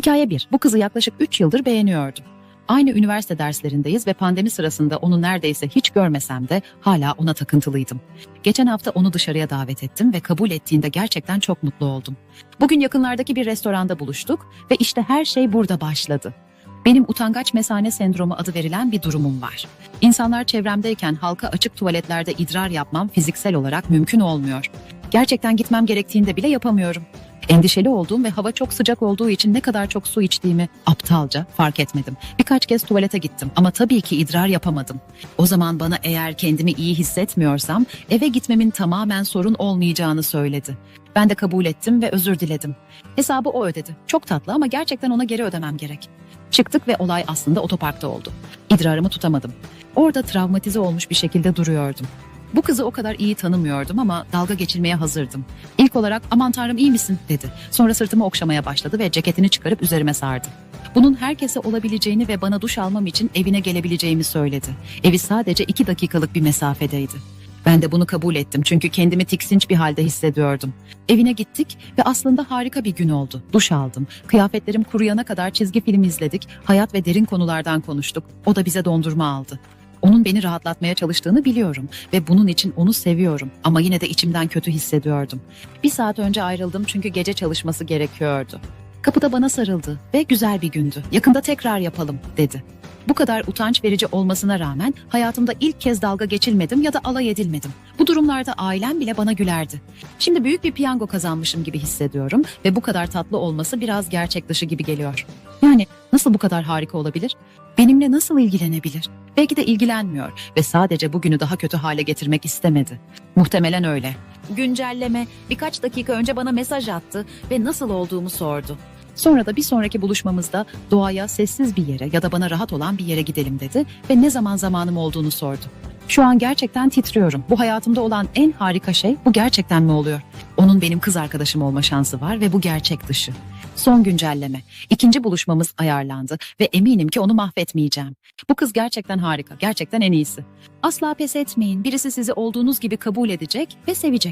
Hikaye 1. Bu kızı yaklaşık 3 yıldır beğeniyordum. Aynı üniversite derslerindeyiz ve pandemi sırasında onu neredeyse hiç görmesem de hala ona takıntılıydım. Geçen hafta onu dışarıya davet ettim ve kabul ettiğinde gerçekten çok mutlu oldum. Bugün yakınlardaki bir restoranda buluştuk ve işte her şey burada başladı. Benim utangaç mesane sendromu adı verilen bir durumum var. İnsanlar çevremdeyken halka açık tuvaletlerde idrar yapmam fiziksel olarak mümkün olmuyor. Gerçekten gitmem gerektiğinde bile yapamıyorum. Endişeli olduğum ve hava çok sıcak olduğu için ne kadar çok su içtiğimi aptalca fark etmedim. Birkaç kez tuvalete gittim ama tabii ki idrar yapamadım. O zaman bana eğer kendimi iyi hissetmiyorsam eve gitmemin tamamen sorun olmayacağını söyledi. Ben de kabul ettim ve özür diledim. Hesabı o ödedi. Çok tatlı ama gerçekten ona geri ödemem gerek. Çıktık ve olay aslında otoparkta oldu. İdrarımı tutamadım. Orada travmatize olmuş bir şekilde duruyordum. Bu kızı o kadar iyi tanımıyordum ama dalga geçilmeye hazırdım. İlk olarak aman tanrım iyi misin dedi. Sonra sırtımı okşamaya başladı ve ceketini çıkarıp üzerime sardı. Bunun herkese olabileceğini ve bana duş almam için evine gelebileceğimi söyledi. Evi sadece iki dakikalık bir mesafedeydi. Ben de bunu kabul ettim çünkü kendimi tiksinç bir halde hissediyordum. Evine gittik ve aslında harika bir gün oldu. Duş aldım. Kıyafetlerim kuruyana kadar çizgi film izledik. Hayat ve derin konulardan konuştuk. O da bize dondurma aldı. Onun beni rahatlatmaya çalıştığını biliyorum ve bunun için onu seviyorum ama yine de içimden kötü hissediyordum. Bir saat önce ayrıldım çünkü gece çalışması gerekiyordu. Kapıda bana sarıldı ve güzel bir gündü. Yakında tekrar yapalım dedi. Bu kadar utanç verici olmasına rağmen hayatımda ilk kez dalga geçilmedim ya da alay edilmedim. Bu durumlarda ailem bile bana gülerdi. Şimdi büyük bir piyango kazanmışım gibi hissediyorum ve bu kadar tatlı olması biraz gerçek dışı gibi geliyor. Yani nasıl bu kadar harika olabilir? Benimle nasıl ilgilenebilir? Belki de ilgilenmiyor ve sadece bugünü daha kötü hale getirmek istemedi. Muhtemelen öyle. Güncelleme birkaç dakika önce bana mesaj attı ve nasıl olduğumu sordu. Sonra da bir sonraki buluşmamızda doğaya sessiz bir yere ya da bana rahat olan bir yere gidelim dedi ve ne zaman zamanım olduğunu sordu. Şu an gerçekten titriyorum. Bu hayatımda olan en harika şey bu gerçekten mi oluyor? Onun benim kız arkadaşım olma şansı var ve bu gerçek dışı. Son güncelleme. İkinci buluşmamız ayarlandı ve eminim ki onu mahvetmeyeceğim. Bu kız gerçekten harika, gerçekten en iyisi. Asla pes etmeyin. Birisi sizi olduğunuz gibi kabul edecek ve sevecek.